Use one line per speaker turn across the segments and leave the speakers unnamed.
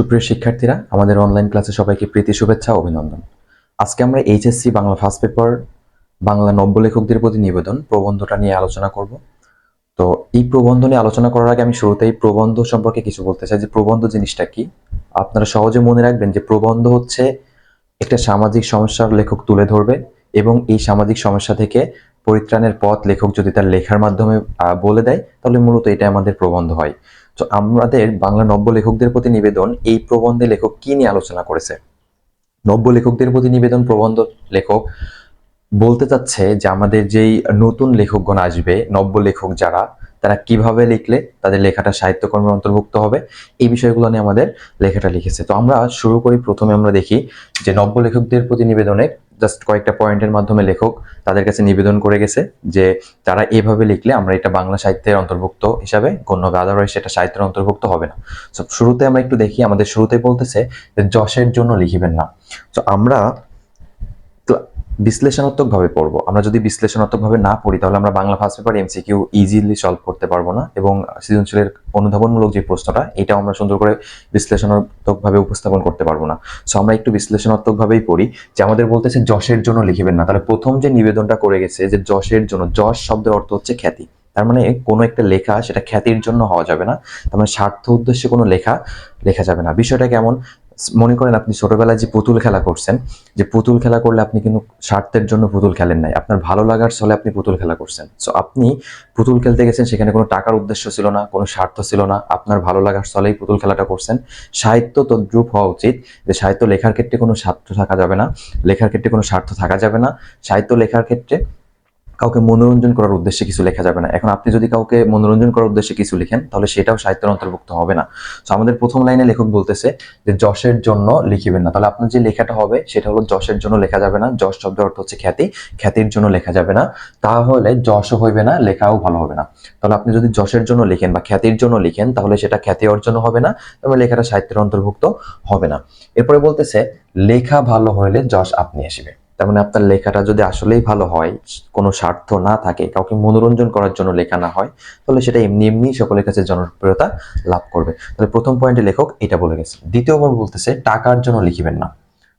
সুপ্রিয় শিক্ষার্থীরা, আমাদের অনলাইন ক্লাসে সবাইকে প্রীতি, শুভেচ্ছা, অভিনন্দন। আজকে আমরা HSC Bangla first paper Bangla নব্য লেখকদের প্রতি নিবেদন, প্রবন্ধটা নিয়ে আলোচনা করব। তো এই প্রবন্ধ নিয়ে আলোচনা করার আগে আমি শুরুতেই প্রবন্ধ সম্পর্কে কিছু বলতে চাই যে প্রবন্ধ জিনিসটা কি। আপনারা সহজে মনে রাখবেন যে প্রবন্ধ হচ্ছে একটা সামাজিক সমস্যার লেখক তুলে ধরবে এবং এই সামাজিক সমস্যা থেকে পরিত্রাণের পথ লেখক যদি তার লেখার মাধ্যমে বলে দেয়, তাহলে মূলত এটা আমাদের প্রবন্ধ হয়। তো আমাদের বাংলা নব্য লেখকদের প্রতি নিবেদন, এই প্রবন্ধে লেখক কি নিয়ে আলোচনা করেছে? নব্য লেখকদের প্রতি নিবেদন প্রবন্ধ লেখক বলতে চাচ্ছে যে আমাদের যেই নতুন লেখকগণ আসবে নব্য লেখক যারা তারা কীভাবে লিখলে তাদের লেখাটা সাহিত্যকর্মের অন্তর্ভুক্ত হবে, এই বিষয়গুলো নিয়ে আমাদের লেখাটা লিখেছে। তো আমরা শুরু করি, প্রথমে আমরা দেখি যে নব্য লেখকদের প্রতি নিবেদনে জাস্ট কয়েকটা পয়েন্টের মাধ্যমে লেখক তাদের কাছে নিবেদন করে গেছে যে তারা এভাবে লিখলে আমরা এটা বাংলা সাহিত্যের অন্তর্ভুক্ত হিসাবে গণ্য হবে আদারওয়াইজ সেটা সাহিত্যের অন্তর্ভুক্ত হবে না। তো শুরুতে আমরা একটু দেখি, আমাদের শুরুতে বলতেছে যে যশের জন্য লিখিবেন না। তো আমরা বিশ্লেষণাত্মকভাবে পড়ব। আমরা যদি বিশ্লেষণাত্মকভাবে না পড়ি, তাহলে আমরা Bangla first paper MCQ easily solve করতে পারব না এবং সৃজনশীলের অনুধাবনমূলক যে প্রশ্নটা, এটাও আমরা সুন্দর করে বিশ্লেষণাত্মকভাবে উপস্থাপন করতে পারব না। সো আমরা একটু বিশ্লেষণাত্মকভাবেই পড়ি। যে আমাদের বলতেছে যশের জন্য লিখিবেন না। তাহলে প্রথম যে নিবেদনটা করে গেছে যে যশের জন্য, যশ শব্দের অর্থ হচ্ছে খ্যাতি। তার মানে কোনো একটা লেখা সেটা খ্যাতির জন্য হওয়া যাবে না। তার মানে স্বার্থ উদ্দেশ্যে কোনো লেখা লেখা যাবে না। বিষয়টা কেমন? মনে করেন আপনি ছোটবেলায় যে পুতুল খেলা করছেন, যে পুতুল খেলা করলে আপনি কিন্তু স্বার্থের জন্য পুতুল খেলেন নাই। আপনার ভালো লাগার ছলে আপনি পুতুল খেলা করছেন। সো আপনি পুতুল খেলতে গেছেন, সেখানে কোনো টাকার উদ্দেশ্য ছিল না, কোনো স্বার্থ ছিল না, আপনার ভালো লাগার ছলেই পুতুল খেলাটা করছেন। সাহিত্য তদ্রুপ হওয়া উচিত যে সাহিত্য লেখার ক্ষেত্রে কোনো স্বার্থ থাকা যাবে না, লেখার ক্ষেত্রে কোনো স্বার্থ থাকা যাবে না। সাহিত্য লেখার ক্ষেত্রে কাউকে মনোরঞ্জন করার উদ্দেশ্যে কিছু লেখা যাবে না। এখন আপনি যদি কাউকে মনোরঞ্জন করার উদ্দেশ্যে কিছু লিখেন, তাহলে সেটাও সাহিত্যের অন্তর্ভুক্ত হবে না। তো আমাদের প্রথম লাইনে লেখক বলতেছে যে, যশের জন্য লিখিবেন না। তাহলে আপনার যে লেখাটা হবে, সেটা হলো যশের জন্য লেখা যাবে না। যশ শব্দের অর্থ হচ্ছে খ্যাতি। খ্যাতির জন্য লেখা যাবে না। তাহলে যশও হইবে না, লেখাও ভালো হবে না। তাহলে আপনি যদি যশের জন্য লিখেন বা খ্যাতির জন্য লিখেন, তাহলে সেটা খ্যাতি অর্জন হবে না, তাহলে লেখাটা সাহিত্যের অন্তর্ভুক্ত হবে না। এরপরে বলতেছে, লেখা ভালো হইলে যশ আপনি আসিবে। তার মানে আপনার লেখাটা যদি আসলেই ভালো হয়, কোনো স্বার্থ না থাকে, কাউকে মনোরঞ্জন করার জন্য লেখা না হয়, তাহলে সেটা এমনি এমনি সকলের কাছে জনপ্রিয়তা লাভ করবে। তাহলে প্রথম পয়েন্টে লেখক এটা বলে গেছে। দ্বিতীয়বার বলতেছে, টাকার জন্য লিখিবেন না।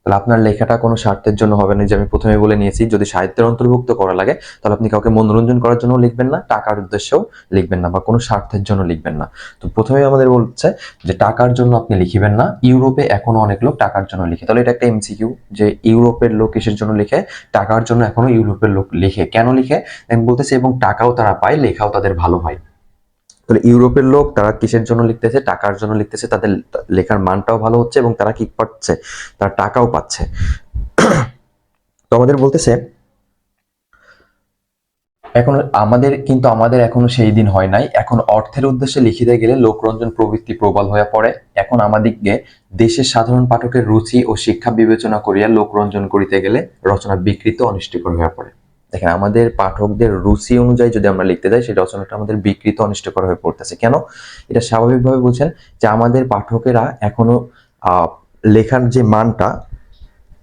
তাহলে আপনার লেখাটা কোনো স্বার্থের জন্য হবে না। যে আমি প্রথমে বলে নিয়েছি, যদি সাহিত্যের অন্তর্ভুক্ত করা লাগে, তাহলে আপনি কাউকে মনোরঞ্জন করার জন্য লিখবেন না, টাকার উদ্দেশ্যেও লিখবেন না বা কোনো স্বার্থের জন্য লিখবেন না। তো প্রথমে আমাদের বলছে যে টাকার জন্য আপনি লিখিবেন না, ইউরোপে এখনও অনেক লোক টাকার জন্য লিখে। তাহলে এটা একটা এমসিকিউ যে ইউরোপের লোক কিসের জন্য লিখে, টাকার জন্য এখনও ইউরোপের লোক লিখে। কেন লিখে? বলতেছি এবং টাকাও তারা পায়, লেখাও তাদের ভালো হয়। তাহলে ইউরোপের লোক তারা কিসের জন্য লিখতেছে? টাকার জন্য লিখতেছে। তাদের লেখার মানটাও ভালো হচ্ছে এবং তারা কি পাচ্ছে? তারা টাকাও পাচ্ছে। তো আমাদের বলতেছে, এখন আমাদের কিন্তু আমাদের এখনও সেই দিন হয় নাই। এখন অর্থের উদ্দেশ্যে লিখিতে গেলে লোকরঞ্জন প্রবৃত্তি প্রবল হয়ে পড়ে। এখন আমাদিগকে দেশের সাধারণ পাঠকের রুচি ও শিক্ষা বিবেচনা করিয়া লোকরঞ্জন করিতে গেলে রচনা বিকৃত অনিষ্টিকর হয়ে পড়ে। দেখেন আমাদের পাঠকদের রুচি অনুযায়ী যদি আমরা লিখতে যাই সেই রচনাটা আমাদের বিকৃত অনিষ্টকর হয়ে পড়তেছে। কেন? এটা স্বাভাবিকভাবে বলছেন যে আমাদের পাঠকেরা এখনও লেখার যে মানটা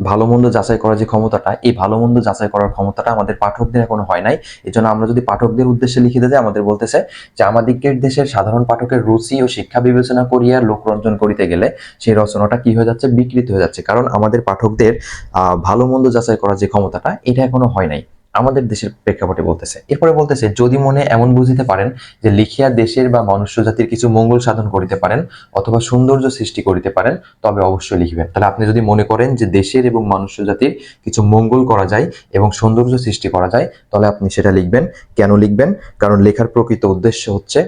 ভালো মন্দ যাচাই করার যে ক্ষমতাটা এই ভালো মন্দ যাচাই করার ক্ষমতাটা আমাদের পাঠকদের এখনও হয় নাই। এই জন্য আমরা যদি পাঠকদের উদ্দেশ্যে লিখিতে যাই আমাদের বলতেছে যে আমাদিগের দেশের সাধারণ পাঠকের রুচি ও শিক্ষা বিবেচনা করিয়া লোকরঞ্জন করিতে গেলে সেই রচনাটা কি হয়ে যাচ্ছে? বিকৃত হয়ে যাচ্ছে। কারণ আমাদের পাঠকদের আহ, ভালো মন্দ যাচাই করার যে ক্ষমতাটা এটা এখনও হয় নাই। আমাদের দেশের প্রেক্ষাপটে বলতেছে। এরপরে বলতেছে, যদি মনে এমন বুঝিতে পারেন যে লিখিয়া দেশের বা মনুষ্য জাতির কিছু মঙ্গল সাধন করিতে পারেন অথবা সৌন্দর্য সৃষ্টি করিতে পারেন, তবে অবশ্যই লিখবেন। তাহলে আপনি যদি মনে করেন যে দেশের এবং মনুষ্য জাতির কিছু মঙ্গল করা যায় এবং সৌন্দর্য সৃষ্টি করা যায়, তাহলে আপনি সেটা লিখবেন। কেন লিখবেন? কারণ লেখার প্রকৃত উদ্দেশ্য হচ্ছে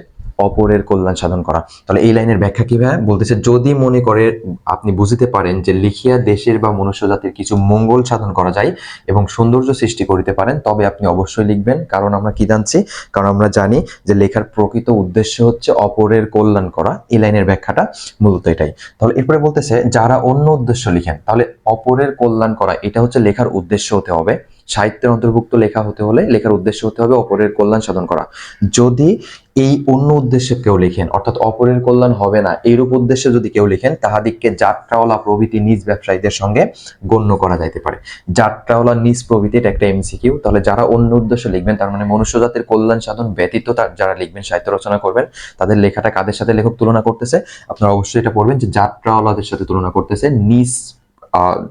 অপরের কল্যাণ সাধন করা। তাহলে এই লাইনের ব্যাখ্যা কীভাবে বলতেছে, যদি মনে করে আপনি বুঝতে পারেন যে লিখিয়া দেশের বা মনুষ্য জাতির কিছু মঙ্গল সাধন করা যায় এবং সৌন্দর্য সৃষ্টি করিতে পারেন, তবে আপনি অবশ্যই লিখবেন। কারণ আমরা কি জানছি? কারণ আমরা জানি যে লেখার প্রকৃত উদ্দেশ্য হচ্ছে অপরের কল্যাণ করা। এই লাইনের ব্যাখ্যাটা মূলত এটাই। তাহলে এরপরে বলতেছে, যারা অন্য উদ্দেশ্য লিখেন, তাহলে অপরের কল্যাণ করা, এটা হচ্ছে লেখার উদ্দেশ্য হতে হবে। সাহিত্যের অন্তর্ভুক্ত লেখা হতে হলে লেখার উদ্দেশ্য হতে হবে অপরের কল্যাণ সাধন করা। যদি এই অন্য উদ্দেশ্যে কেউ লিখেন, অর্থাৎ অপরের কল্যাণ হবে না, এইরূপ উদ্দেশ্যে যদি কেউ লিখেন তাহাদিককে যাত্রাওয়ালা প্রভৃতি নিজ ব্যবসায়ীদের সঙ্গে গণ্য করা যাইতে পারে। যাত্রাওয়ালা নিজ প্রভৃতি, এটা একটা এমসিকিউ তাহলে যারা অন্য উদ্দেশ্যে লিখবেন, তার মানে মনুষ্য জাতির কল্যাণ সাধন ব্যতীত তার যারা লিখবেন, সাহিত্য রচনা করবেন, তাদের লেখাটা কাদের সাথে লেখক তুলনা করতেছে? আপনারা অবশ্যই এটা পড়বেন যে যাত্রাওয়ালাদের সাথে তুলনা করতেছে নিজ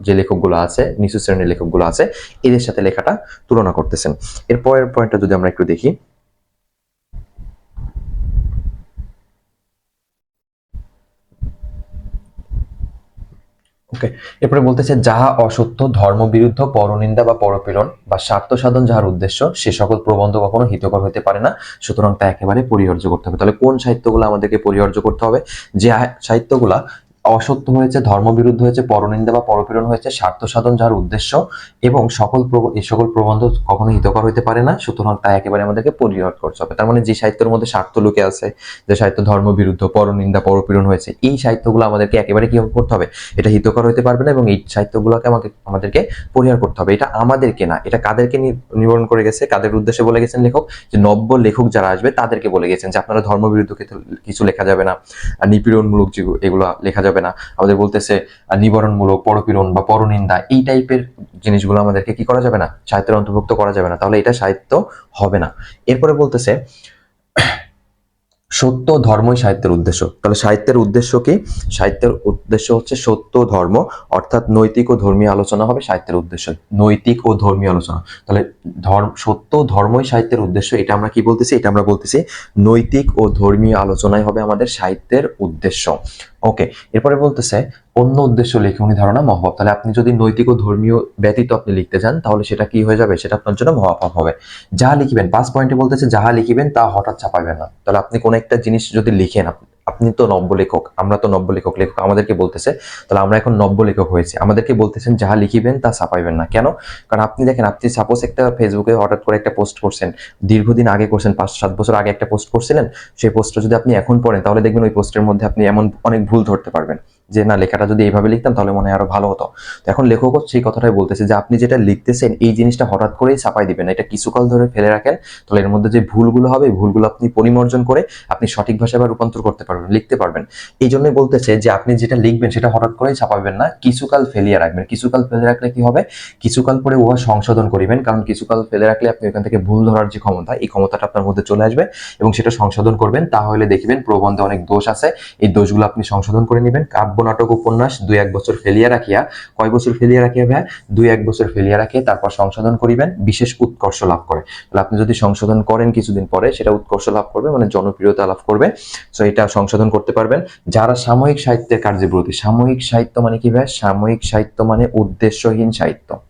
যে লেখকগুলো আছে, নিচু শ্রেণির লেখকগুলো আছে, এদের সাথে লেখাটা তুলনা করতেছেন। এরপরের পয়েন্টটা যদি আমরা একটু দেখি। ওকে, এরপরে বলতেছে, যাহা অসত্য, ধর্মবিরুদ্ধ, পরনিন্দা বা পরপীড়ন বা স্বার্থ সাধন যাহার উদ্দেশ্য, সে সকল প্রবন্ধ কখনো হিতকর হতে পারে না, সুতরাং তা একেবারে পরিহার্য করতে হবে। তাহলে কোন সাহিত্যগুলো আমাদেরকে পরিহার্য করতে হবে? যে সাহিত্যগুলা অসত্য হয়েছে, ধর্মবিরুদ্ধ হয়েছে, পরনিন্দা বা পরপীড়ন হয়েছে স্বার্থ সাধন যার উদ্দেশ্য এবং সকল এই সকল প্রবন্ধ কখনো হিতকর হইতে পারে না, সুতরাং তা একেবারে আমাদেরকে পরিহার করতে হবে। তার মানে যে সাহিত্যের মধ্যে স্বার্থ লুকে আছে, যে সাহিত্য ধর্মবিরুদ্ধ, পরনিন্দা, পরপীড়ন হয়েছে, এই সাহিত্যগুলো আমাদেরকে একেবারে কি করতে হবে? এটা হিতকর হতে পারবে না এবং এই সাহিত্যগুলোকে আমাকে, আমাদেরকে পরিহার করতে হবে। এটা আমাদেরকে না, এটা কাদেরকে নিবারণ করে গেছে? কাদের উদ্দেশ্যে বলে গেছেন লেখক? যে নব্য লেখক যারা আসবে, তাদেরকে বলে গেছেন যে আপনারা ধর্মবিরুদ্ধ কিছু লেখা যাবে না, আর নিপীড়নমূলক যেগুলো এগুলো লেখা যাবে না। আমাদের বলতেছে নিবারণমূলক, পরপীড়ন বা পরনিন্দা, এই টাইপের জিনিসগুলো আমাদেরকে কি করা যাবে না? সাহিত্যের অন্তর্ভুক্ত করা যাবে না। তাহলে এটা সাহিত্য হবে না। এরপরে বলতেছে সত্য ধর্মই সাহিত্যের উদ্দেশ্য। তাহলে সাহিত্যের উদ্দেশ্য কি? সাহিত্যের উদ্দেশ্য হচ্ছে সত্য, ধর্ম, অর্থাৎ নৈতিক ও ধর্মীয় আলোচনা হবে সাহিত্যের উদ্দেশ্য। নৈতিক ও ধর্মীয় আলোচনা। তাহলে ধর্ম, সত্য ধর্মই সাহিত্যের উদ্দেশ্য, এটা আমরা কি বলতেছি? এটা আমরা বলতেছি নৈতিক ও ধর্মীয় আলোচনাই হবে আমাদের সাহিত্যের উদ্দেশ্য। ওকে, এরপরে বলতেছে অন্য উদ্দেশ্য লেখনী ধারণা মহাভাব তাহলে আপনি যদি নৈতিক ও ধর্মীয় ব্যতীত আপনি লিখতে চান, তাহলে সেটা কি হয়ে যাবে? সেটা আপনার জন্য মহাভাব হবে। যা লিখিবেন, পাঁচ পয়েন্টে বলতেছে, যাহা লিখিবেন তা হঠাৎ ছাপাবেন না। তাহলে আপনি কোন একটা জিনিস যদি লিখেন, আপ- আপনি তো নব্য লেখক আমরা তো নব্য লেখক লেখক আমাদেরকে বলতেছে, তাহলে আমরা এখন নব্য লেখক হয়েছি। আমাদেরকে বলতেছেন, যাহা লিখিবেন তা ছাপাইবেন না। কেন? কারণ আপনি দেখেন, আপনি সাপোজ একটা ফেসবুকে হঠাৎ করে একটা পোস্ট করছেন, দীর্ঘদিন আগে করছেন, পাঁচ সাত বছর আগে একটা পোস্ট করছিলেন, সেই পোস্টটা যদি আপনি এখন পড়েন, তাহলে দেখবেন ওই পোস্টের মধ্যে আপনি এমন অনেক ভুল ধরতে পারবেন। যে না, লেখাটা যদি এইভাবে লিখতাম তাহলে মনে হয় আরও ভালো হতো। তো এখন লেখকও সেই কথাটাই বলতেছে যে, আপনি যেটা লিখতেছেন, এই জিনিসটা হঠাৎ করেই ছাপাই দিবেন। এটা কিছুকাল ধরে ফেলে রাখেন, তাহলে এর মধ্যে যে ভুলগুলো হবে ভুলগুলো আপনি পরিমার্জন করে আপনি সঠিক ভাষায় আবার রূপান্তর করতে পারবেন, লিখতে পারবেন। এই জন্যই বলতেছে যে, আপনি যেটা লিখবেন, সেটা হঠাৎ করেই ছাপাবেন না। কিছুকাল ফেলিয়ে রাখবেন। কিছুকাল ফেলে রাখলে কি হবে? কিছুকাল পরে উহা সংশোধন করিবেন। কারণ কিছুকাল ফেলে রাখলে আপনি ওখান থেকে ভুল ধরার যে ক্ষমতা, এই ক্ষমতাটা আপনার মধ্যে চলে আসবে এবং সেটা সংশোধন করবেন। তাহলে দেখবেন প্রবন্ধে অনেক দোষ আছে। এই দোষগুলো আপনি সংশোধন করে নেবেন। কাব্য নাটক উপন্যাস দুই এক বছর ফেলিয়া রাখিয়া, কয় বছর ফেলিয়া রাখিয়া ভাই? দুই এক বছর ফেলিয়া রাখিয়া তারপর সংশোধন করিবেন, বিশেষ উৎকর্ষ লাভ করে। তাহলে আপনি যদি সংশোধন করেন কিছুদিন পরে, সেটা উৎকর্ষ লাভ করবে মানে জনপ্রিয়তা লাভ করবে। সো এটা সংশোধন করতে পারবেন। যারা সাময়িক সাহিত্যের কার্যে সাময়িক সাহিত্য মানে কি ভাই? সাময়িক সাহিত্য মানে উদ্দেশ্যহীন সাহিত্য।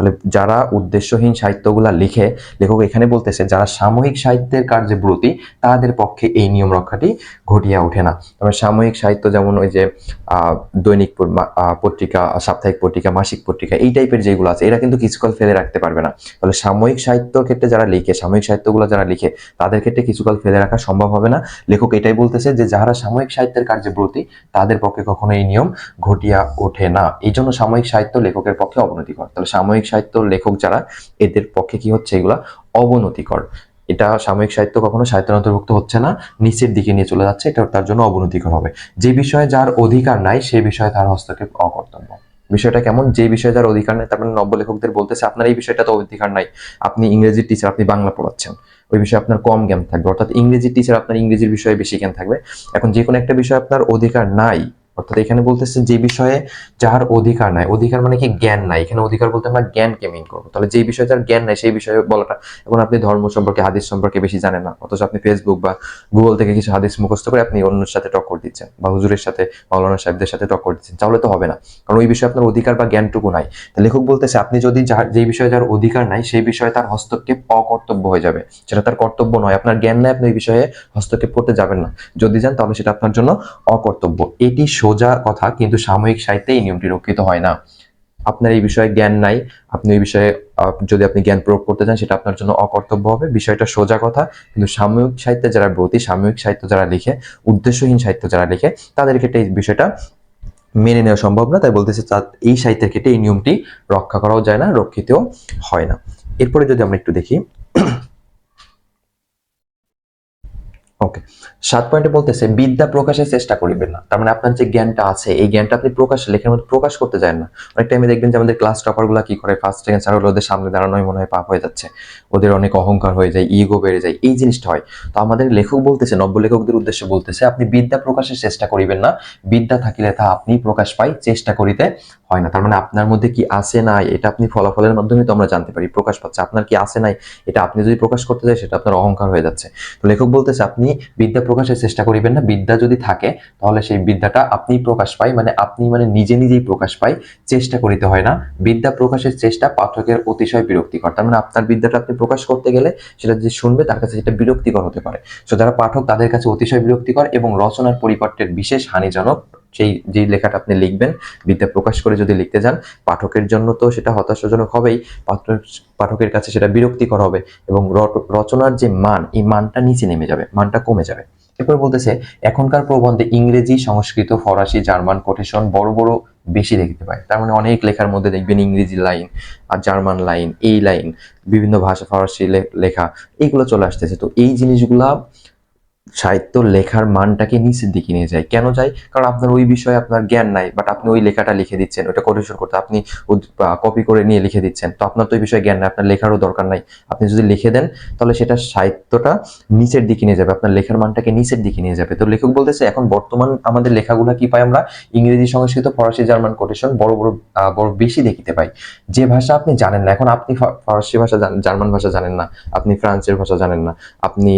তাহলে যারা উদ্দেশ্যহীন সাহিত্যগুলা লিখে, লেখক এখানে বলতেছে, যারা সাময়িক সাহিত্যের কার্যে ব্রতী, তাদের পক্ষে এই নিয়ম রক্ষাটি ঘটিয়া ওঠে না। তবে সাময়িক সাহিত্য যেমন ওই যে দৈনিক পত্রিকা, সাপ্তাহিক পত্রিকা, মাসিক পত্রিকা, এই টাইপের যেগুলো আছে, এরা কিন্তু কিছুকাল ফেলে রাখতে পারবে না। তাহলে সাময়িক সাহিত্যর ক্ষেত্রে যারা লিখে, সাময়িক সাহিত্যগুলো যারা লিখে, তাদের ক্ষেত্রে কিছুকাল ফেলে রাখা সম্ভব হবে না। লেখক এটাই বলতেছে যে, যারা সাময়িক সাহিত্যের কার্যে ব্রতী, তাদের পক্ষে কখনো এই নিয়ম ঘটিয়া ওঠে না। এই জন্য সাময়িক সাহিত্য লেখকের পক্ষে অবনতি অবনতিকর তাহলে সাময়িক সাহিত্য লেখক যারা, এদের পক্ষে কি হচ্ছে এগুলা অবনতিকর। এটা সাময়িক সাহিত্য কখনো সাহিত্যের অন্তর্ভুক্ত হচ্ছে না, নিচের দিকে নিয়ে চলে যাচ্ছে, এটা তার জন্য অবনতিকর হবে। যে বিষয়ে যার অধিকার নাই সেই বিষয়ে তার হস্তক্ষেপ অকর্তব্য। বিষয়টা কেমন? যে বিষয়ে যার অধিকার নেই তার মানে নব্য লেখকদের বলতেছে, আপনার এই বিষয়টা তো অধিকার নাই, আপনি ইংরেজির টিচার আপনি বাংলা পড়াচ্ছেন। ওই বিষয়ে আপনার কম জ্ঞান থাকবে। অর্থাৎ ইংরেজির টিচার আপনার ইংরেজির বিষয়ে বেশি জ্ঞান থাকবে। এখন যে কোনো একটা বিষয়ে আপনার অধিকার নাই অর্থাৎ এখানে বলতেছে যে বিষয়ে যার অধিকার নাই। অধিকার মানে কি? জ্ঞান নাই। এখানে অধিকার বলতে আমরা জ্ঞানকে মিন করব। তাহলে যে বিষয়ে যার জ্ঞান নাই, সেই বিষয়ে বলাটা, এখন আপনি ধর্ম সম্পর্কে, হাদিস সম্পর্কে বেশি জানেন না। অথচ আপনি ফেসবুক বা গুগল থেকে কিছু হাদিস মুখস্থ করে আপনি অন্যের সাথে টক্কর দিচ্ছেন বা হুজুরের সাথে, মাওলানা সাহেবদের সাথে টক্কর দিচ্ছেন। তাহলে তো হবে না। কারণ ওই বিষয়ে আপনার অধিকার বা জ্ঞানটুকু নাই। লেখক বলতেছে, আপনি যদি যার যেই বিষয়ে যার অধিকার নাই, সেই বিষয়ে তার হস্তক্ষেপ অকর্তব্য হয়ে যাবে। সেটা তার কর্তব্য নয়। আপনার জ্ঞান নাই, আপনি ওই বিষয়ে হস্তক্ষেপ করতে যাবেন না। যদি যান, তাহলে সেটা আপনার জন্য অকর্তব্য। এটি সোজা কথা, কিন্তু সাময়িক সাহিত্যে এই নিয়মটি রক্ষিত হয় না। আপনার এই বিষয়ে জ্ঞান নাই, আপনি এই বিষয়ে যদি আপনি জ্ঞান প্রয়োগ করতে চান, সেটা আপনার জন্য অকর্তব্য হবে। বিষয়টা সোজা কথা, কিন্তু সাময়িক সাহিত্যে যারা ব্রতী, সাময়িক সাহিত্য যারা লিখে, উদ্দেশ্যহীন সাহিত্য যারা লিখে, তাদের ক্ষেত্রে এই বিষয়টা মেনে নেওয়া সম্ভব না। তাই বলতেছে এই সাহিত্যের ক্ষেত্রে এই নিয়মটি রক্ষা করাও যায় না, রক্ষিতও হয় না। এরপরে যদি আমরা একটু দেখি ওকে সাত পয়েন্টে বলতেছে, বিদ্যা প্রকাশের চেষ্টা করিবেন না। তার মানে আপনার যে জ্ঞানটা আছে, এই জ্ঞানটা আপনি প্রকাশ, লেখার মধ্যে প্রকাশ করতে চান না। অনেক টাইমে দেখবেন যে আমাদের ক্লাস টপারগুলা কি করে? ফার্স্ট সেকেন্ড থার্ড ওদের সামনে দাঁড়ানোই মনে হয় পাপ হয়ে যাচ্ছে। ওদের অনেক অহংকার হয়ে যায় ইগো বেড়ে যায়। এই জিনিসটা হয়। তো আমাদের লেখক বলতেছে নব্য লেখকদের উদ্দেশ্যে বলতেছে, আপনি বিদ্যা প্রকাশের চেষ্টা করিবেন না। বিদ্যা থাকিলে তা আপনি প্রকাশ পাই, চেষ্টা করিতে হয় না। তার মানে আপনার মধ্যে কি আছে নাই, এটা আপনি ফলাফলের মাধ্যমে তো আমরা জানতে পারি। প্রকাশ পাচ্ছে। আপনার কি আছে নাই, এটা আপনি যদি প্রকাশ করতে চাই সেটা আপনার অহংকার হয়ে যাচ্ছে। তো লেখক বলতেছে, আপনি বিদ্যা প্রকাশের চেষ্টা করিবেন না। বিদ্যা যদি থাকে, তাহলে সেই বিদ্যাটা আপনি প্রকাশ পাই মানে আপনি মানে নিজে নিজেই প্রকাশ পাই, চেষ্টা করিতে হয় না। বিদ্যা প্রকাশের চেষ্টা পাঠকের অতিশয় বিরক্তিকর। তার মানে আপনার বিদ্যাটা আপনি প্রকাশ করতে গেলে সেটা যে শুনবে, তার কাছে সেটা বিরক্তিকর হতে পারে। তো যারা পাঠক, তাদের কাছে অতিশয় বিরক্তিকর এবং রচনার পরিপাট্যের বিশেষ হানিজনক সেই যে লেখাটা আপনি লিখবেন, বিদ্যা প্রকাশ করে যদি লিখতে যান, পাঠকের জন্য তো সেটা হতাশাজনক হবেই পাঠক- পাঠকের কাছে সেটা বিরক্তিকর হবে এবং রচনার যে মান, এই মানটা নিচে নেমে যাবে, মানটা কমে যাবে। এরপর বলতেছে, এখনকার প্রবন্ধে ইংরেজি, সংস্কৃত, ফরাসি, জার্মান কোটেশন বড় বড় বেশি দেখতে পায়। তার মানে অনেক লেখার মধ্যে দেখবেন ইংরেজি লাইন আর জার্মান লাইন, এই লাইন, বিভিন্ন ভাষা, ফরাসি লেখা, এইগুলো চলে আসতেছে। তো এই জিনিসগুলা সাহিত্য লেখার মানটাকে নিচের দিকে নিয়ে যায়। কেন যায়? কারণ আপনার ওই বিষয়ে আপনার জ্ঞান নাই বাট আপনি ওই লেখাটা লিখে দিচ্ছেন ওটা কোটেশন করতে। আপনি কপি করে নিয়ে লিখে দিচ্ছেন। তো আপনার তো ওই বিষয়ে জ্ঞান নাই, আপনার লেখারও দরকার নাই। আপনি যদি লিখে দেন, তাহলে সেটা সাহিত্যটা নিচের দিকে নিয়ে যাবে, আপনার লেখার মানটাকে নিচের দিকে নিয়ে যাবে। তো লেখক বলতেছে, এখন বর্তমান আমাদের লেখাগুলো কি পাই আমরা? ইংরেজি, সংস্কৃত, ফরাসি, জার্মান কোটেশন বড় বড় বড় বেশি দেখিতে পাই। যে ভাষা আপনি জানেন না, এখন আপনি ফরাসি ভাষা জার্মান ভাষা জানেন না, আপনি ফ্রান্সের ভাষা জানেন না, আপনি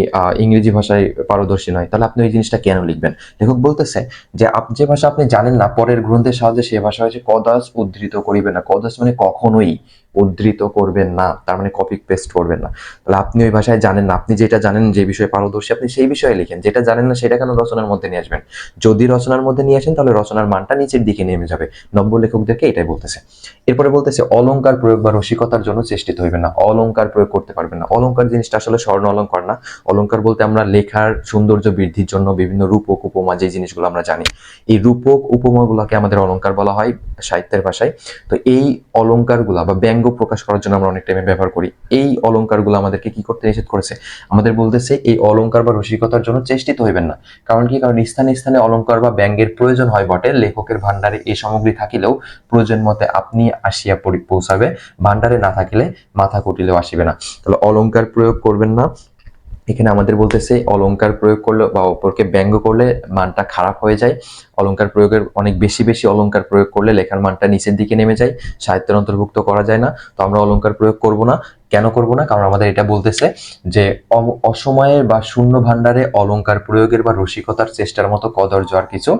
ইংরেজি ভাষায় পারদর্শী নয়। তাহলে আপনি ওই জিনিসটা কেন লিখবেন? লেখক বলতেছে যে আপ- যে ভাষা আপনি জানেন না, পরের গ্রন্থের সাহায্যে সে ভাষা হয়েছে কদাস উদ্ধৃত করিবে না। কদাস মানে কখনোই। উদ্ধৃত করবেন না, তার মানে কপি পেস্ট করবেন না। তাহলে আপনি ওই ভাষায় জানেন না, আপনি যেটা জানেন যে বিষয়ে পারদর্শী, আপনি সেই বিষয়ে লিখেন। যেটা জানেন না, সেটা কেন রচনার মধ্যে নিয়ে আসবেন? যদি রচনার মধ্যে নিয়ে আসেন, তাহলে রচনার মানটা নিচের দিকে নেমে যাবে। নব্য লেখকদেরকে এটাই বলতেছে। এরপরে বলতেছে, অলংকার প্রয়োগ বা রসিকতার জন্য চেষ্টিত হইবে না। অলংকার প্রয়োগ করতে পারবেন না। অলংকার জিনিসটা আসলে স্বর্ণ অলঙ্কার না। অলঙ্কার বলতে আমরা লেখার সৌন্দর্য বৃদ্ধির জন্য বিভিন্ন রূপক উপমা যে জিনিসগুলো আমরা জানি। এই রূপক উপমাগুলোকে আমাদের অলংকার বলা হয় সাহিত্যের ভাষায়। তো এই অলংকারগুলা বা ব্যঙ্গ প্রকাশ করার জন্য আমরা অনেক টাইমে ব্যবহার করি। এই অলঙ্কারগুলো আমাদেরকে কি করতে নিষেধ করেছে? আমাদের বলতেছে, এই অলঙ্কার বা রসিকতার জন্য চেষ্টিত হইবেন না। কারণ কি? কারণ স্থানে স্থানে অলঙ্কার বা ব্যঙ্গের প্রয়োজন হয় বটে। লেখকের ভান্ডারে এই সামগ্রী থাকিলেও প্রয়োজন মতে আপনি আসিয়া পৌঁছাবে। ভান্ডারে না থাকিলে মাথা কুটিলেও আসিবে না। তাহলে অলঙ্কার প্রয়োগ করবেন না। এখানে আমাদের বলতেছে, অলংকার প্রয়োগ করলে বা অপরকে ব্যঙ্গ করলে মানটা খারাপ হয়ে যায়। অলংকার প্রয়োগের অনেক বেশি বেশি অলংকার প্রয়োগ করলে লেখার মানটা নিচের দিকে নেমে যায়, সাহিত্যের অন্তর্ভুক্ত করা যায় না। তো আমরা অলংকার প্রয়োগ করব না। কেন করব না? কারণ আমাদের এটা বলতেছে যে অ- অসময়ের বা শূন্য ভান্ডারে অলংকার প্রয়োগের বা রসিকতার চেষ্টার মতো কদর্য আর কিছু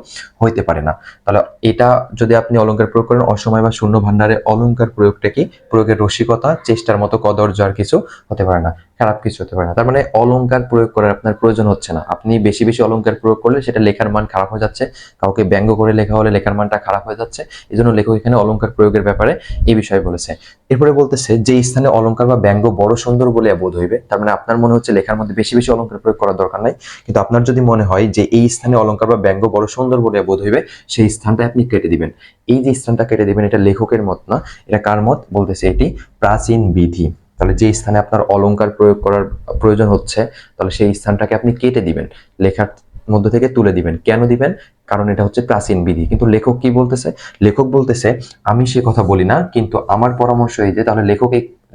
হইতে পারে না। তাহলে এটা যদি আপনি অলংকার প্রয়োগ করেন, অসময় বা শূন্য ভান্ডারে অলংকার প্রয়োগটা কি? প্রয়োগের রসিকতা, চেষ্টার মতো কদর্য আর কিছু হতে পারে না, খারাপ কিছু হতে পারে না। তার মানে অলংকার প্রয়োগ করার আপনার প্রয়োজন হচ্ছে না। আপনি বেশি বেশি অলংকার প্রয়োগ করলে সেটা লেখার মান খারাপ হয়ে যাচ্ছে, কাউকে ব্যঙ্গ করে লেখা হলে লেখার মানটা খারাপ হয়ে যাচ্ছে এই জন্য লেখক এখানে অলংকার প্রয়োগের ব্যাপারে এই বিষয়ে বলেছে। এরপরে বলতেছে যে স্থানে অলংকার বা ব্যঙ্গ বড় সুন্দর বলে বোধ হইবে। তার মানে আপনার মনে হচ্ছে লেখার মধ্যে বেশি বেশি অলংকার প্রয়োগ করার দরকার নাই। কিন্তু আপনার যদি মনে হয় যে এই স্থানে অলংকার বা ব্যঙ্গ বড় সুন্দর বলে বোধ হইবে, সেই স্থানটা আপনি কেটে দিবেন। এই যে স্থানটা কেটে দিবেন, এটা লেখকের মত না, এটা কার মত? বলতেছে এটি প্রাচীন বিধি। তাহলে যে স্থানে আপনার অলংকার প্রয়োগ করার প্রয়োজন হচ্ছে, তাহলে সেই স্থানটাকে আপনি কেটে দিবেন। লেখার মধ্য থেকে তুলে দিবেন। কেন দিবেন? কারণ এটা হচ্ছে প্রাচীন বিধি। কিন্তু লেখক কি বলতেছে? লেখক বলতেছে, আমি সে কথা বলি না, কিন্তু আমার পরামর্শ এই যে, তাহলে লেখক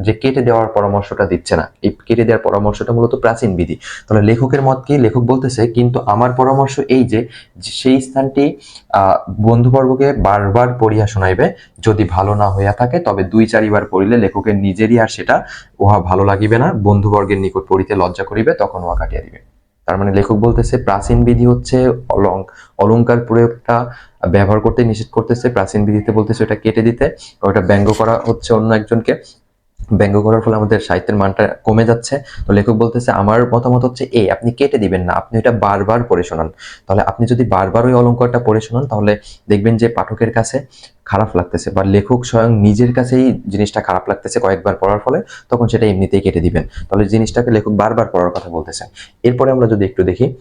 যে কেটে দেওয়ার পরামর্শটা দিচ্ছে না। এই কেটে দেওয়ার পরামর্শটা মূলত প্রাচীন বিধি। তাহলে লেখকের মত কি? লেখক বলতেছে, কিন্তু আমার পরামর্শ এই যে সেই স্থানটি বন্ধুবর্গকে বারবার পড়িয়া শোনাইবে। যদি ভালো না হইয়া থাকে, তবে দুই চারিবার পড়িলে লেখকের নিজেরই আর সেটা উহা ভালো লাগিবে না। বন্ধুবর্গের নিকট পড়িতে লজ্জা করিবে, তখন উহা কাটিয়া দিবে। তার মানে লেখক বলতেছে, প্রাচীন বিধি হচ্ছে অলং, অলংকার প্রয়োগটা ব্যবহার করতে নিষেধ করতেছে। প্রাচীন বিধিতে বলতেছে, ওটা কেটে দিতে। ওটা ব্যঙ্গ করা হচ্ছে অন্য একজনকে। ব্যঙ্গ করার ফলে আমাদের সাহিত্যের মানটা কমে যাচ্ছে। তো লেখক বলতেছে, আমার মতামত হচ্ছে এ, আপনি কেটে দিবেন না, আপনি এটা বারবার পড়ে শোনান। তাহলে আপনি যদি বারবার ওই অলঙ্কারটা পড়ে শোনান, তাহলে দেখবেন যে পাঠকের কাছে খারাপ লাগতেছে বা লেখক স্বয়ং নিজের কাছেই জিনিসটা খারাপ লাগতেছে কয়েকবার পড়ার ফলে, তখন সেটা এমনিতেই কেটে দিবেন। তাহলে জিনিসটাকে লেখক বারবার পড়ার কথা বলতেছেন। এরপরে আমরা যদি একটু দেখি,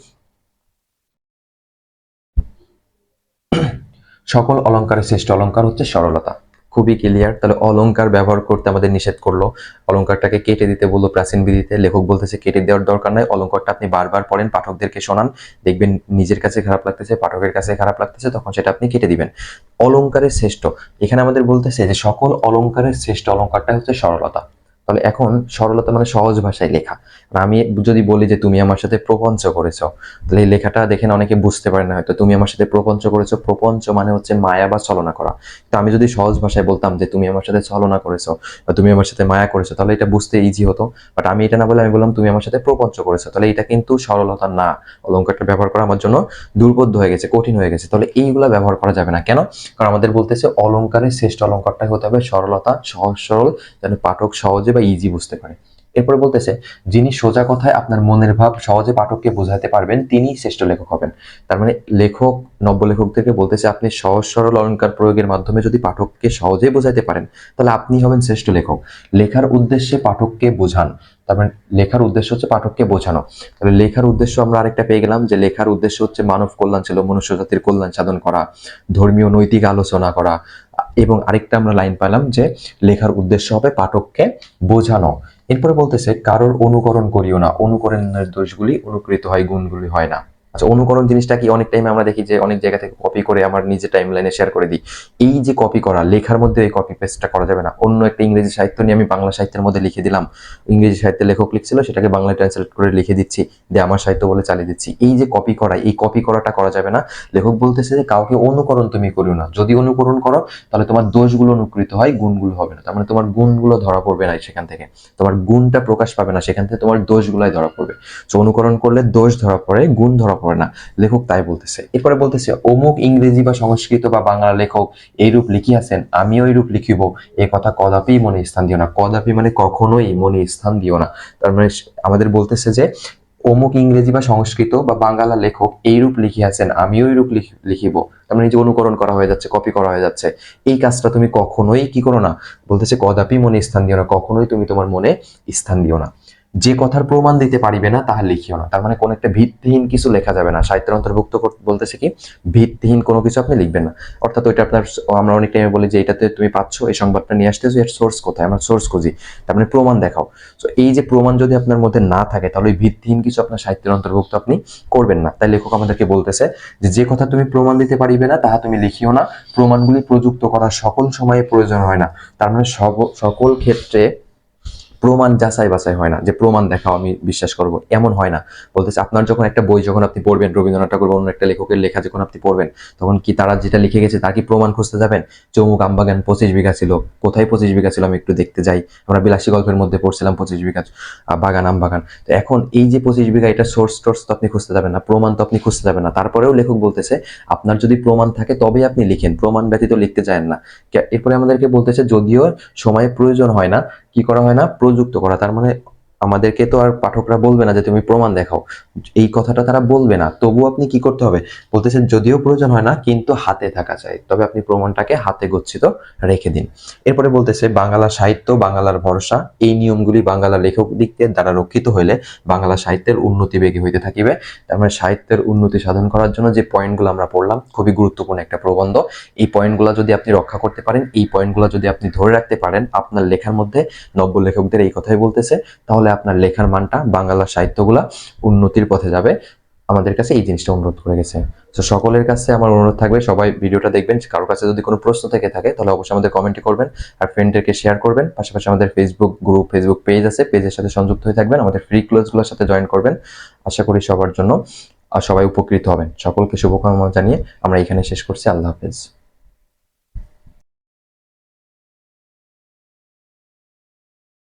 সকল অলঙ্কারের শ্রেষ্ঠ অলঙ্কার হচ্ছে সরলতা। খুবই ক্লিয়ার তাহলে অলঙ্কার ব্যবহার করতে আমাদের নিষেধ করল। অলঙ্কারটাকে কেটে দিতে বলল প্রাচীন বিধিতে, লেখক বলতেছে কেটে দেওয়ার দরকার নাই অলঙ্কারটা আপনি বারবার পড়েন, পাঠকদেরকে শোনান, দেখবেন নিজের কাছে খারাপ লাগতেছে, পাঠকের কাছে খারাপ লাগতেছে, তখন সেটা আপনি কেটে দিবেন। অলঙ্কারের শ্রেষ্ঠ, এখানে আমাদের বলতেছে যে সকল অলঙ্কারের শ্রেষ্ঠ অলঙ্কারটা হচ্ছে সরলতা। তাহলে এখন সরলতা মানে সহজ ভাষায় লেখা। আমি যদি বলি যে তুমি আমার সাথে প্রপঞ্চ করেছ, তাহলে এই লেখাটা দেখে অনেকে বুঝতে পারে না হয়তো। তুমি আমার সাথে প্রপঞ্চ করেছ, প্রপঞ্চ মানে হচ্ছে মায়া বা ছলনা করা। তো আমি যদি সহজ ভাষায় বলতাম যে তুমি আমার সাথে ছলনা করেছ বা তুমি আমার সাথে মায়া করেছ, তাহলে এটা বুঝতে ইজি হতো। বাট আমি এটা না বলে আমি বললাম তুমি আমার সাথে প্রপঞ্চ করেছ, তাহলে এটা কিন্তু সরলতা না। অলংকারটা ব্যবহার করা আমার জন্য দুর্বোধ্য হয়ে গেছে, কঠিন হয়ে গেছে। তাহলে এইগুলা ব্যবহার করা যাবে না। কেন? কারণ আমাদের বলতেছে অলংকারের শ্রেষ্ঠ অলংকারটাই হতে হবে সরলতা, সহজ সরল, যেন পাঠক সহজে বা ইজি বুঝতে পারে। এরপরে বলতেছে, যিনি সোজা কথায় আপনার মনের ভাব সহজে পাঠককে বোঝাতে পারবেন তিনি শ্রেষ্ঠ লেখক হবেন। তার মানে লেখক, নব্য লেখকদেরকে বলতেছে, আপনি সহজ সরল অলঙ্কার প্রয়োগের মাধ্যমে যদি পাঠককে সহজেই বোঝাতে পারেন, তাহলে আপনি হবেন শ্রেষ্ঠ লেখক। লেখার উদ্দেশ্যে পাঠককে বোঝান। তার মানে লেখার উদ্দেশ্য হচ্ছে পাঠককে বোঝানো। তাহলে লেখার উদ্দেশ্য আমরা আরেকটা পেয়ে গেলাম যে, লেখার উদ্দেশ্য হচ্ছে মানব কল্যাণ ছিল, মনুষ্য জাতির কল্যাণ সাধন করা, ধর্মীয় নৈতিক আলোচনা করা। এবং আরেকটা আমরা লাইন পেলাম যে, লেখার উদ্দেশ্য হবে পাঠককে বোঝানো। এরপরে বলতেছে কারোর অনুকরণ করিও না। অনুকরণের দোষগুলি অনুকৃত হয় গুণগুলি হয় না। আচ্ছা অনুকরণ জিনিসটা কি? অনেক টাইমে আমরা দেখি যে অনেক জায়গা থেকে কপি করে আমার নিজের টাইম লাইনে শেয়ার করে দিই। এই যে কপি করা, লেখার মধ্যে এই কপি পেস্টটা করা যাবে না। অন্য একটা ইংরেজি সাহিত্য নিয়ে আমি বাংলা সাহিত্যের মধ্যে লিখে দিলাম। ইংরেজি সাহিত্যের লেখক লিখছিল, সেটাকে বাংলায় ট্রান্সলেট করে লিখে দিচ্ছি। দিয়ে আমার সাহিত্য বলে চালিয়ে দিচ্ছি। এই যে কপি করা, এই কপি করাটা করা যাবে না। লেখক বলতেছে যে, কাউকে অনুকরণ তুমি করিও না। যদি অনুকরণ করো, তাহলে তোমার দোষগুলো অনুকৃত হয়, গুণগুলো হবে না। তার মানে তোমার গুণগুলো ধরা পড়বে না সেখান থেকে। তোমার গুণটা প্রকাশ পাবে না, সেখান থেকে তোমার দোষগুলাই ধরা পড়বে। তো অনুকরণ করলে দোষ ধরা পড়ে, গুণ ধরা না। লেখক তাই বলতেছে। এরপরে বলতেছে, অমুক ইংরেজি বা সংস্কৃত বা বাংলা লেখক এইরূপ লিখিয়াছেন, আমিও এইরূপ লিখিব। এ কথা কদাপি মনে স্থান দিও না। কদাপি মানে কখনোই মনে স্থান দিও না। তার মানে আমাদের বলতেছে যে, অমুক ইংরেজি বা সংস্কৃত বা বাংলা লেখক এইরূপ লিখিয়াছেন, আমিও এইরূপ লিখ- লিখিব। তার মানে যে অনুকরণ করা হয়ে যাচ্ছে, কপি করা হয়ে যাচ্ছে, এই কাজটা তুমি কখনোই কি করো না? বলতেছে, কদাপি মনে স্থান দিও না। কখনোই তুমি তোমার মনে স্থান দিও না। যে কথার প্রমাণ দিতে পারিবে না, তাহা লিখিও না। তার মানে কোন একটা ভিত্তিহীন কিছু লেখা যাবে না। সাহিত্যের অন্তর্ভুক্ত বলতেছে কি, ভিত্তিহীন কোনো কিছু আপনি লিখবেন না। অর্থাৎ ওইটা আপনার, আমরা অনেক টাইমে বলি যে এটাতে তুমি পাচ্ছ, এই সংবাদটা নিয়ে আসতেছো, এর সোর্স কোথায়? আমরা সোর্স খুঁজি। তার মানে প্রমাণ দেখাও। তো এই যে প্রমাণ যদি আপনার মধ্যে না থাকে, তাহলে ওই ভিত্তিহীন কিছু আপনার সাহিত্যের অন্তর্ভুক্ত আপনি করবেন না। তাই লেখক আমাদেরকে বলতেছে যে যে কথা তুমি প্রমাণ দিতে পারিবে না, তাহা তুমি লিখিও না। প্রমাণগুলি প্রযুক্ত করা সকল সময়ে প্রয়োজন হয় না। তার মানে সকল ক্ষেত্রে প্রমাণ যাচাই বাছাই হয় না, যে প্রমাণ দেখাও আমি বিশ্বাস করব, এমন হয় না। বলতেছে, আপনার যখন একটা বই যখন আপনি পড়বেন, রবীন্দ্রনাথ ঠাকুর বা অন্য একটা লেখকের লেখা যখন আপনি পড়বেন, তখন কি তারা যেটা লিখে গেছে তার কি প্রমাণ খুঁজতে যাবেন? চৌমুক আমবাগান পঁচিশ বিঘা ছিল, কোথায় পঁচিশ বিঘা ছিল আমি একটু দেখতে যাই। আমরা বিলাসী গল্পের মধ্যে পড়ছিলাম পঁচিশ বিঘা বাগান আম বাগান তো এখন এই যে পঁচিশ বিঘা, এটা সোর্স টোর্স তো আপনি খুঁজতে যাবেন না, প্রমাণ তো আপনি খুঁজতে যাবেন না। তারপরেও লেখক বলতেছে, আপনার যদি প্রমাণ থাকে তবেই আপনি লিখেন, প্রমাণ ব্যতীত লিখতে চান না। এরপরে আমাদেরকে বলতেছে, যদিও সময় প্রয়োজন হয় না কি করা হয় না? প্রযুক্ত করা। তার মানে আমাদেরকে তো আর পাঠকরা বলবে না যে তুমি প্রমাণ দেখাও। এই কথাটা তারা বলবে না। তবু আপনি কি করতে হবে? বলতেছেন, যদিও প্রয়োজন হয় না, কিন্তু হাতে থাকা চাই। তবে আপনি প্রমাণটাকে হাতে গচ্ছিত রেখে দিন। এরপরে বলতেছে বাংলা সাহিত্য, বাংলার ভরসা, এই নিয়মগুলি বাংলা লেখক দিকদের দ্বারা রক্ষিত হইলে বাংলা সাহিত্যের উন্নতি বেগে হইতে থাকিবে। তার মানে সাহিত্যের উন্নতি সাধন করার জন্য যে পয়েন্টগুলো আমরা পড়লাম, খুবই গুরুত্বপূর্ণ একটা প্রবন্ধ। এই পয়েন্টগুলো যদি আপনি রক্ষা করতে পারেন, এই পয়েন্টগুলো যদি আপনি ধরে রাখতে পারেন, আপনার লেখার মধ্যে নব্য লেখকদের এই কথাই বলতেছে, তাহলে আপনার লেখার মানটা, বাংলা সাহিত্যগুলা উন্নতির পথে যাবে। আমাদের কাছে এই জিনিসটা অনুরোধ করে গেছে। তো সকলের কাছে আমার অনুরোধ থাকবে, সবাই ভিডিওটা দেখবেন। কারোর কাছে যদি কোনো প্রশ্ন থেকে থাকে, তাহলে অবশ্যই আমাদের কমেন্টে করবেন আর ফ্রেন্ডদেরকে শেয়ার করবেন। পাশাপাশি আমাদের ফেসবুক গ্রুপ ফেসবুক পেজ আছে পেজের সাথে সংযুক্ত হয়ে থাকবেন। আমাদের ফ্রি ক্লোজগুলোর সাথে জয়েন করবেন। আশা করি সবার জন্য, আর সবাই উপকৃত হবেন। সকলকে শুভকামনা জানিয়ে আমরা এখানে শেষ করছি। আল্লাহ হাফেজ।